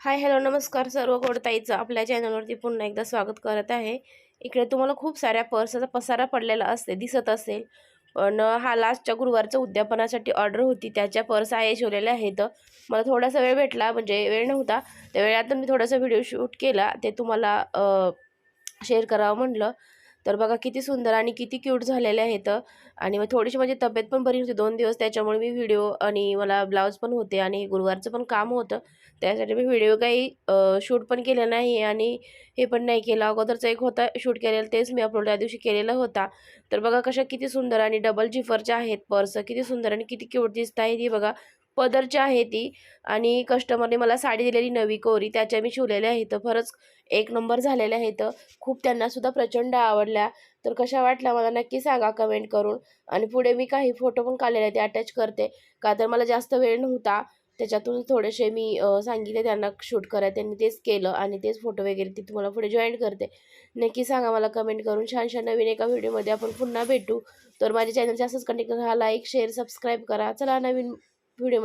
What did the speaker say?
Hi hello नमस्कार सर्व गोडताईचं आपल्या चॅनलवरती पुन्हा एकदा स्वागत करत आहे. इकडे तुम्हाला खूप साऱ्या पर्सचा पसारा पडलेला असते दिसत असेल. पण हा लास्टच्या गुरुवारचं उद्यापनासाठी ऑर्डर होती त्याच्या पर्स आहे शिवलेल्या आहेत. मला थोडासा वेळ भेटला म्हणजे वेळ नव्हता. त्या वेळात मी थोडासा व्हिडिओ शूट केला ते तुम्हाला शेअर करावं म्हटलं. तर बघा किती सुंदर आणि किती क्यूट झालेले आहेत. आणि मग थोडीशी माझी तब्येत पण बरी होती. दोन दिवस त्याच्यामुळे मी व्हिडिओ आणि मला ब्लाऊज पण होते आणि गुरुवारचं पण काम होतं. त्यासाठी मी व्हिडिओ काही शूट पण केले नाही आणि हे पण नाही केलं. अगोदरचा एक होता शूट केलेला तेच मी अपलोड त्या दिवशी केलेला होता. तर बघा कशा किती सुंदर आणि डबल जिफरच्या आहेत पर्स किती सुंदर आणि किती क्यूट दिसत आहे ती बघा. पदरची आहे ती आणि कस्टमरने मला साडी दिलेली नवी कोरी त्याच्या मी शिवलेल्या आहेत. खरंच एक नंबर झालेल्या आहेत. खूप त्यांनासुद्धा प्रचंड आवडल्या. तर कशा वाटल्या मला नक्की सांगा कमेंट करून. आणि पुढे मी काही फोटो पण काढलेले ते अटॅच करते. का तर मला जास्त वेळ नव्हता. त्याच्यातून थोडेसे मी सांगितले त्यांना शूट करायला. त्यांनी तेच केलं आणि तेच फोटो वगैरे ते तुम्हाला पुढे जॉईन करते. नक्की सांगा मला कमेंट करून. छान छान नवीन एका व्हिडिओमध्ये आपण पुन्हा भेटू. तर माझ्या चॅनलचे असंच कंटिन्यू राहा लाईक शेअर सबस्क्राईब करा. चला नवीन व्हिडिओ